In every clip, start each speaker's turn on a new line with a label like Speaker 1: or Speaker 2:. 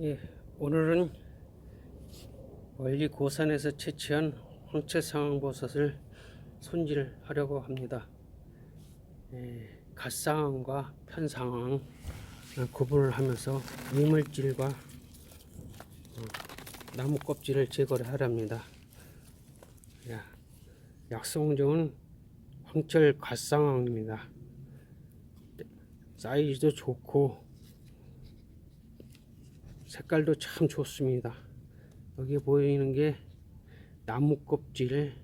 Speaker 1: 예, 오늘은 멀리 고산에서 채취한 황채 상황버섯을 손질하려고 합니다. 예, 갓상황과 편상황 구분을 하면서 이물질과 어, 나무 껍질을 제거를 하랍니다. 야, 약성종은 황철 갓상황입니다. 사이즈도 좋고 색깔도 참 좋습니다. 여기 보이는 게 나무 껍질과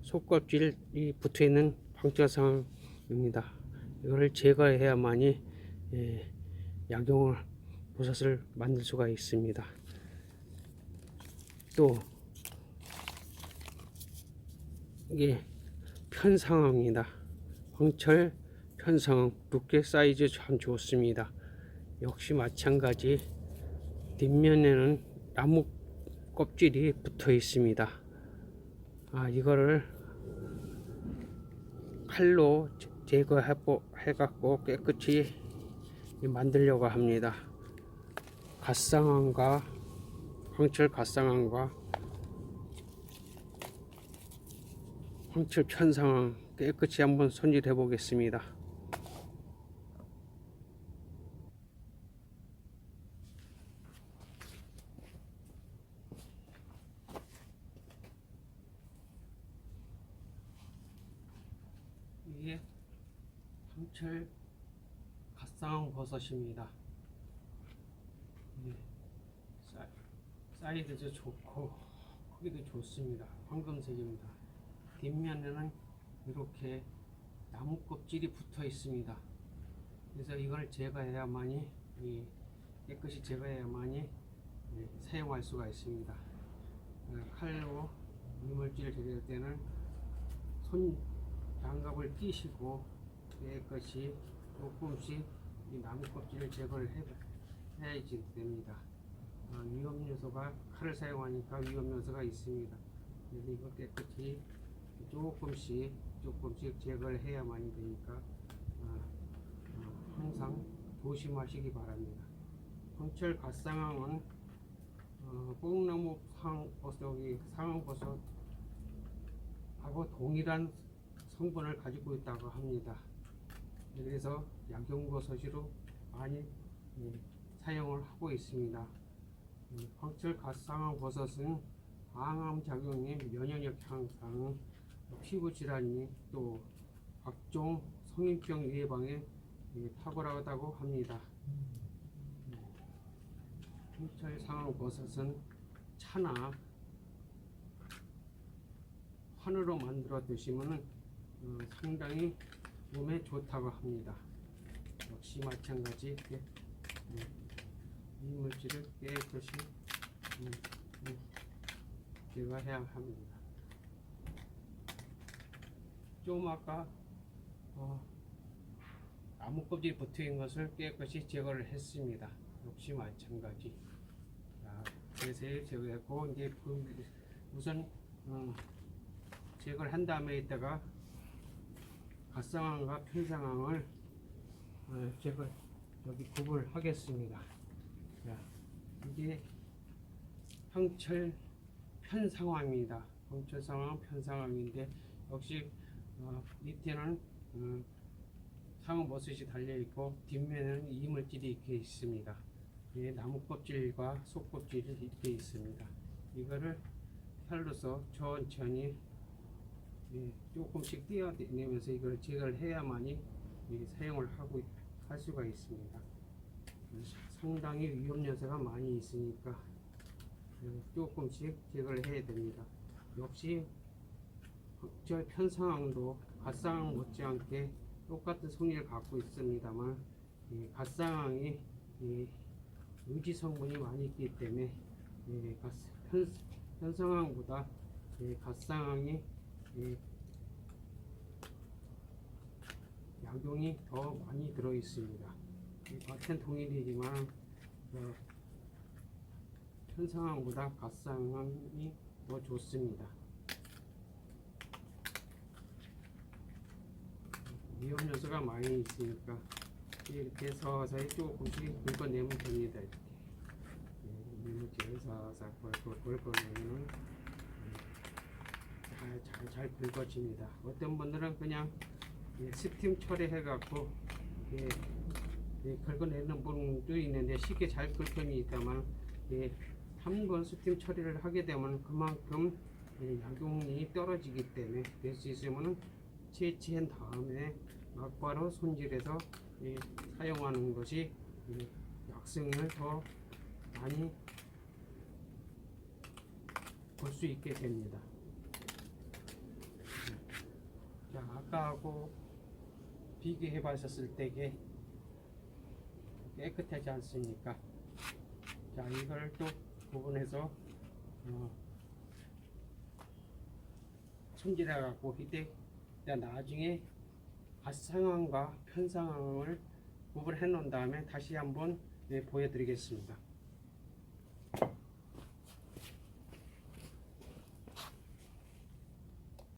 Speaker 1: 속껍질이 붙어 있는 방자상입니다. 이거를 제거해야만이 예, 약용을 버섯을 만들 수가 있습니다. 또 이게 편상합니다. 황철 편상 두께 사이즈 참 좋습니다. 역시 마찬가지 뒷면에는 나무 껍질이 붙어 있습니다. 아 이거를 칼로 제거해 갖고 깨끗이 만들려고 합니다. 갓상황과 황철 갓상황과 황철 편상황 깨끗이 한번 손질해 보겠습니다. 이게 황철 갓상 버섯입니다. 예, 사- 사이즈도 좋고 크기도 좋습니다. 황금색입니다. 뒷면에는 이렇게 나무 껍질이 붙어 있습니다. 그래서 이걸 제거해야만이 이 깨끗이 제거해야만이 예, 사용할 수가 있습니다. 어, 칼로 이물질을 제거할 때는 손 장갑을 끼시고 깨끗이 조금씩 이 나무 껍질을 제거를 해, 해야지 됩니다. 어, 위험 요소가 칼을 사용하니까 위험 요소가 있습니다. 그래서 이거 깨끗이 조금씩 조금씩 제거를 해야만이 되니까 어, 어, 항상 조심하시기 바랍니다. 황철 갓상황은 어, 뽕나무 상버섯이 상황버섯하고 동일한 성분을 가지고 있다고 합니다. 네, 그래서 약용버섯으로 많이 예, 사용을 하고 있습니다. 이 황철 갓상황 버섯은 항암 작용이 면역력 향상, 피부 질환이 또 각종 성인병 예방에 예, 탁월하다고 합니다. 네. 황철 상황 버섯은 차나 환으로 만들어 드시면은 어, 상당히 몸에 좋다고 합니다. 역시 마찬가지 이렇게 음, 이물질을 깨끗이 음, 음, 제거해야 합니다. 좀 아까 어, 나무 껍질 붙어 있는 것을 깨끗이 제거를 했습니다. 역시 마찬가지. 자, 세세 제거했고 이제 그 우선 어, 제거를 한 다음에 있다가 갓상황과 편상황을 어, 제가 여기 구분을 하겠습니다. 자, 이게 황철 편상황입니다. 황철 상황 편상황인데 역시 어, 밑에는 어, 상어 버섯이 달려 있고 뒷면에는 이물질이 이렇게 있습니다. 예, 나무 껍질과 속 껍질이 이렇게 있습니다. 이거를 칼로서 천천히 예, 조금씩 띄어내면서 이걸 제거를 해야만이 예, 사용을 하고 있- 할 수가 있습니다. 상당히 위험 요소가 많이 있으니까 예, 조금씩 제거를 해야 됩니다. 역시 저 편상황도 갓상황 못지않게 똑같은 성질을 갖고 있습니다만 이 갓상황이 이 의지 성분이 많이 있기 때문에 예, 편상황보다 예, 갓상황이 이 약용이 더 많이 들어 있습니다. 이 같은 동일이지만 어, 현상황보다 갓상황이 더 좋습니다. 위험 요소가 많이 있으니까 이렇게 서서히 조금씩 긁어내면 됩니다. 이렇게 예, 이물질을 서서 긁어 긁어내면 잘 잘 긁어집니다. 어떤 분들은 그냥 예, 스팀 처리해갖고 예, 예, 긁어내는 분도 있는데 쉽게 잘 긁힘이 있다만 예, 한번 스팀 처리를 하게 되면 그만큼 예, 약용이 떨어지기 때문에 될 수 있으면 채취한 다음에 막바로 손질해서 예, 사용하는 것이 예, 약성을 더 많이 볼 수 있게 됩니다. 자, 아까하고 비교해 봤었을 때게 깨끗하지 않습니까? 자, 이걸 또 구분해서 어, 손질해 갖고 이때 자, 나중에 밭 상황과 편 상황을 구분해 놓은 다음에 다시 한번 예, 보여드리겠습니다.